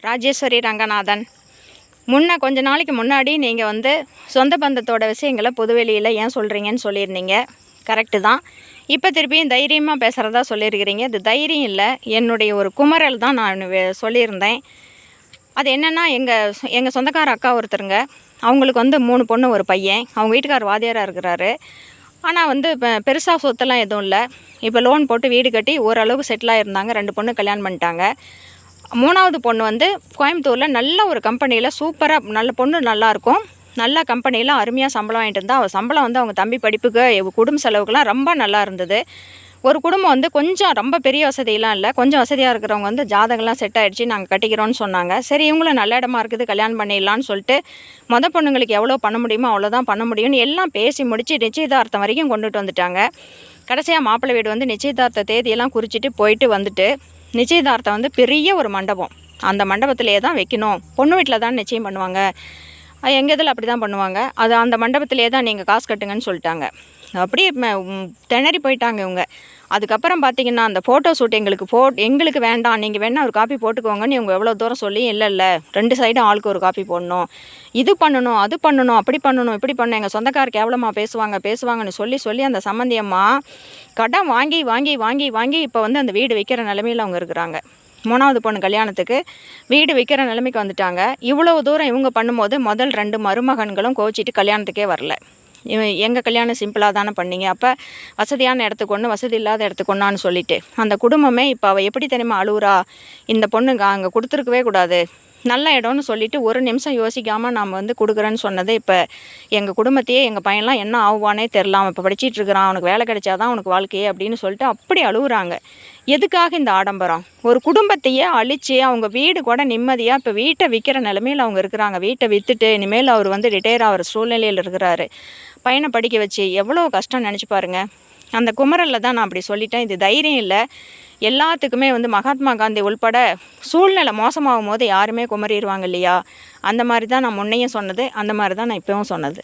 ராஜேஸ்வரி ரங்கநாதன். முன்ன கொஞ்ச நாளைக்கு முன்னாடி நீங்கள் வந்து சொந்த பந்தத்தோட விஷயங்களை பொதுவெளியில் ஏன் சொல்கிறீங்கன்னு சொல்லியிருந்தீங்க. கரெக்டு தான். இப்போ திருப்பியும் தைரியமாக பேசுகிறதா சொல்லியிருக்கிறீங்க. இது தைரியம் இல்லை. என்னுடைய ஒரு குமரல் தான் நான் வே- சொல்லியிருந்தேன். அது என்னென்னா எங்கள் எங்கள் சொந்தக்கார அக்கா ஒருத்தருங்க. அவங்களுக்கு வந்து மூணு பொண்ணு ஒரு பையன். அவங்க வீட்டுக்கார் வாத்தியாராக இருக்கிறாரு. ஆனால் வந்து இப்போ பெருசாக சொத்தெல்லாம் எதுவும் இல்லை. இப்போ லோன் போட்டு வீடு கட்டி ஓரளவுக்கு செட்டில் இருந்தாங்க ரெண்டு பொண்ணு கல்யாணம் பண்ணிட்டாங்க. மூணாவது பொண்ணு வந்து கோயம்புத்தூரில் நல்ல ஒரு கம்பெனியில் சூப்பராக நல்ல பொண்ணு நல்லாயிருக்கும் நல்ல கம்பெனியில் அருமையாக சம்பளம் வாங்கிட்டு இருந்தால் அவள் சம்பளம் வந்து அவங்க தம்பி படிப்புக்கு குடும்ப செலவுக்கெலாம் ரொம்ப நல்லா இருந்தது ஒரு குடும்பம் வந்து கொஞ்சம் ரொம்ப பெரிய வசதியெலாம் இல்லை. கொஞ்சம் வசதியாக இருக்கிறவங்க வந்து ஜாதகம்லாம் செட் ஆகிடுச்சு நாங்கள் கட்டிக்கிறோன்னு சொன்னாங்க. சரி இவங்களும் நல்ல இடமா இருக்குது கல்யாணம் பண்ணிடலான்னு சொல்லிட்டு மொத பொண்ணுங்களுக்கு எவ்வளோ பண்ண முடியுமோ அவ்வளோதான் பண்ண முடியும்னு எல்லாம் பேசி முடித்து நிச்சயதார்த்தம் வரைக்கும் கொண்டுட்டு வந்துட்டாங்க. கடைசியாக மாப்பிள்ளை வீடு வந்து நிச்சயதார்த்த தேதியெல்லாம் குறிச்சிட்டு போயிட்டு வந்துட்டு நிச்சயதார்த்தம் வந்து பெரிய ஒரு மண்டபம். அந்த மண்டபத்திலே தான் வைக்கணும். பொண்ணு வீட்டில் தான் நிச்சயம் பண்ணுவாங்க. எங்கள் இதில் அப்படி தான் பண்ணுவாங்க. அது அந்த மண்டபத்திலே தான் நீங்கள் காசு கட்டுங்கன்னு சொல்லிட்டாங்க. அப்படியே ம- திணறி போயிட்டாங்க இவங்க. அதுக்கப்புறம் பார்த்தீங்கன்னா அந்த ஃபோட்டோ ஷூட் எங்களுக்கு ஃபோ எங்களுக்கு வேண்டாம். நீங்கள் வேணால் ஒரு காப்பி போட்டுக்கோங்கன்னு இவங்க எவ்வளோ தூரம் சொல்லி இல்லை இல்லை. ரெண்டு சைடும் ஆளுக்கு ஒரு காப்பி போடணும். இது பண்ணணும் அது பண்ணணும் அப்படி பண்ணணும் இப்படி பண்ணணும். எங்கள் சொந்தக்கார் கேவலமாக பேசுவாங்க பேசுவாங்கன்னு சொல்லி சொல்லி அந்த சம்மந்தியம்மா கடன் வாங்கி வாங்கி வாங்கி வாங்கி இப்போ வந்து அந்த வீடு விற்கிற நிலமையில் அவங்க இருக்கிறாங்க. மூணாவது பொண்ணு கல்யாணத்துக்கு வீடு விற்கிற நிலைமைக்கு வந்துட்டாங்க. இவ்வளவு தூரம் இவங்க பண்ணும்போது முதல் ரெண்டு மருமகன்களும் கோச்சிட்டு கல்யாணத்துக்கே வரல. எங்கள் கல்யாணம் சிம்பிளாக தானே பண்ணீங்க. அப்போ வசதியான இடத்துக்கு ஒன்று வசதி இல்லாத இடத்துக்கு ஒன்றான்னு சொல்லிட்டு. அந்த குடும்பமே இப்போ அவள் எப்படி தெரியுமா அழுவுறா? இந்த பொண்ணுங்க அங்கே கொடுத்துருக்கவே கூடாது. நல்ல இடம்னு சொல்லிட்டு ஒரு நிமிஷம் யோசிக்காமல் நாம் வந்து கொடுக்குறேன்னு சொன்னது இப்போ எங்கள் குடும்பத்தையே எங்கள் பையன்லாம் என்ன ஆகுவானே தெரில அவன் இப்போ படிச்சிட்டு இருக்கிறான். அவனுக்கு வேலை கிடைச்சாதான் அவனுக்கு வாழ்க்கையே அப்படின்னு சொல்லிட்டு அப்படி அழுகுறாங்க எதுக்காக இந்த ஆடம்பரம்? ஒரு குடும்பத்தையே அழித்து அவங்க வீடு கூட நிம்மதியாக இப்போ வீட்டை விற்கிற நிலமையில் அவங்க இருக்கிறாங்க. வீட்டை விற்றுட்டு இனிமேல் அவர் வந்து ரிட்டையர் ஆகிற சூழ்நிலையில் இருக்கிறாரு. பையனை படிக்க வச்சு எவ்வளோ கஷ்டம் நினச்சி பாருங்கள் அந்த குமரலில் தான் நான் அப்படி சொல்லிட்டேன். இது தைரியம் இல்லை. எல்லாத்துக்குமே வந்து மகாத்மா காந்தி உள்பட சூழ்நிலை மோசமாகும் போது யாருமே குமரிடுவாங்க இல்லையா? அந்த மாதிரி தான் நான் முன்னையும் சொன்னது. அந்த மாதிரி தான் நான் இப்போவும் சொன்னது.